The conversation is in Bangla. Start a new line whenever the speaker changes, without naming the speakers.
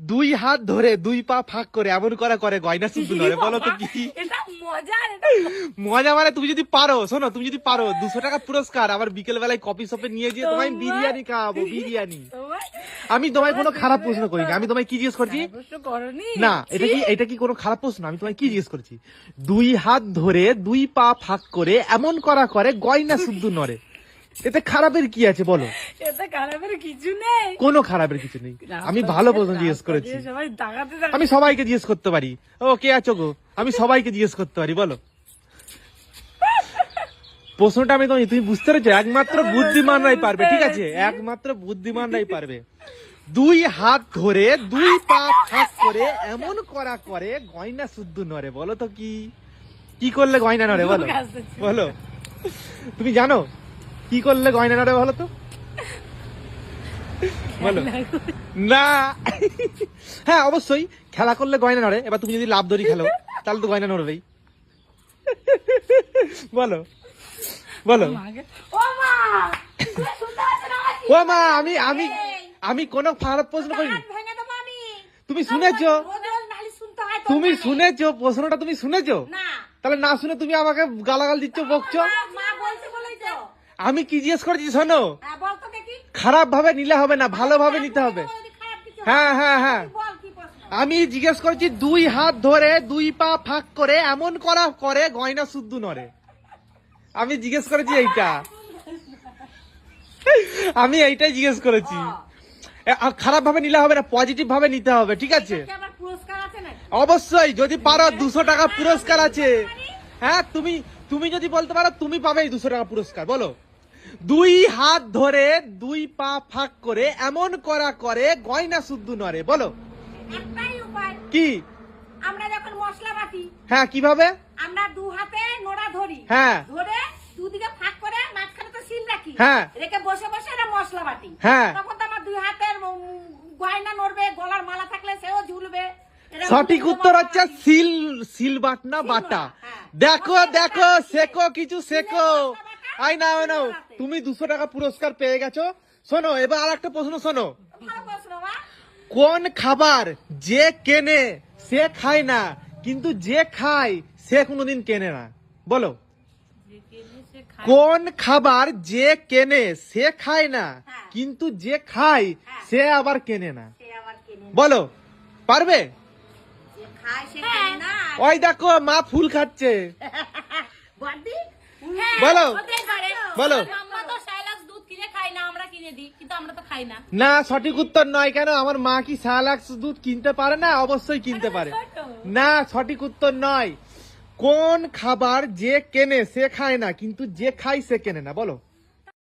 দুই হাত ধরে দুই পা ফাঁক করে এমন করা করে গয়না শুদ্ধ ধরে বলো তো কি? মজা মানে তুমি যদি পারো শোনো তুমি যদি পারো দুশো টাকা পুরস্কার আবার বিকেল বেলায় কফি শপে নিয়ে গিয়ে তোমায় বিরিয়ানি খাওয়াবো বিরিয়ানি। আমি তোমায় কোনো খারাপ প্রশ্ন করিনি আমি তোমায় কি জিজ্ঞেস করছি? না এটা কি এটা কি কোনো খারাপ প্রশ্ন? আমি তোমায় কি জিজ্ঞেস করছি? দুই হাত ধরে দুই পা ফাঁক করে এমন করা করে গয়না শুদ্ধ নড়ে। এতে খারাপের কি আছে বলো?
এতে খারাপের কিছু নেই।
কোনো খারাপের কিছু নেই। আমি ভালো প্রশ্ন জিজ্ঞেস করেছি। আমি সবাইকে জিজ্ঞেস করতে পারি। ও কে আছো গো? আমি সবাইকে জিজ্ঞেস করতে পারি বলো। প্রশ্নটা আমি তুমি তুমি বুঝতে পেরেছ? একমাত্র বুদ্ধিমানরাই পারবে ঠিক আছে? একমাত্র বুদ্ধিমানরাই পারবে। দুই হাত ধরে দুই পা ফাঁক করে এমন করা করে গয়না শুদ্ধ নড়ে বলো তো কি? কি করলে গয়না নড়ে বলো? বলো। তুমি জানো? কি করলে গয়না নড়ে বলো তো? বলো। না। হ্যাঁ অবশ্যই খেলা করলে গয়না নড়ে। এবার তুমি যদি লাভ দড়ি খেলো তাহলে তো গয়না নড়বেই। বলো। বলো।
ও মা
আমি আমি আমি কোনো খারাপ প্রশ্ন করিনি। তুমি শুনেছো? তুমি। শুনেছো? প্রশ্নটা তুমি শুনেছো? তাহলে না শুনে তুমি আমাকে গালাগাল দিচ্ছ বকছো
মা- মা বলছে বলেই তো।
আমি কি জিজ্ঞেস করেছি শোনো?
হ্যাঁ।
খারাপ ভাবে নিলে হবে না ভালোভাবে নিতে হবে।
হয়,
হ্যাঁ হ্যাঁ? আমি জিজ্ঞেস করছি দুই হাত ধরে দুই পা ফাঁক করে এমন করা করে গয়না শুদ্ধ নড়ে। আমি জিজ্ঞেস করেছি এইটা। আমি এইটাই জিজ্ঞেস করেছি। খারাপ ভাবে নিলে হবে না পজিটিভ ভাবে নিতে হবে ঠিক আছে? অবশ্যই যদি পারো দুশো টাকা পুরস্কার আছে। হ্যাঁ তুমি তুমি যদি বলতে পারো তুমি পাবে দুশো টাকা পুরস্কার বলো। দুই হাত ধরে দুই পা ফাঁক করে এমন করা করে গয়না শুদ্ধ নড়ে বলো।
একটাই উপায়।
কি?
আমরা যখন মশলা বাটি
হ্যাঁ কীভাবে?
আমরা দু হাতে নোড়া ধরি।
হ্যাঁ।
ধরে দুদিকে ফাঁক করে মাঝখানে তো সিল রাখি।
হ্যাঁ।
রেখে বসে বসে এটা মশলা বাটি।
হ্যাঁ।
তখন তো আমার দুই হাতের গয়না নড়বে গলার মালা থাকলে সেও ঝুলবে।
সঠিক উত্তর হচ্ছে। সিল সিল বাটনা বাটা।
হ্যাঁ।
দেখো দেখো শেখো কিছু শেখো। আই না নাও তুমি দুশো টাকা পুরস্কার পেয়ে গেছো শোনো এবার আর একটা প্রশ্ন শোনো কোন খাবার যে কেনে সে খায় না কিন্তু যে খায় সে কোনোদিন কেনে না বলো কোন খাবার যে কেনে সে খায় না। কিন্তু যে খায়। সে আবার কেনে না। বলো পারবে ওই দেখো মা ফুল খাচ্ছে বলো। বলো। না সঠিক উত্তর নয় কেন? আমার মা কি সালাক্স দুধ কিনতে পারে না? অবশ্যই কিনতে পারে। না সঠিক উত্তর নয়। কোন খাবার যে কেনে সে খায় না কিন্তু যে খায় সে কেনে না বলো।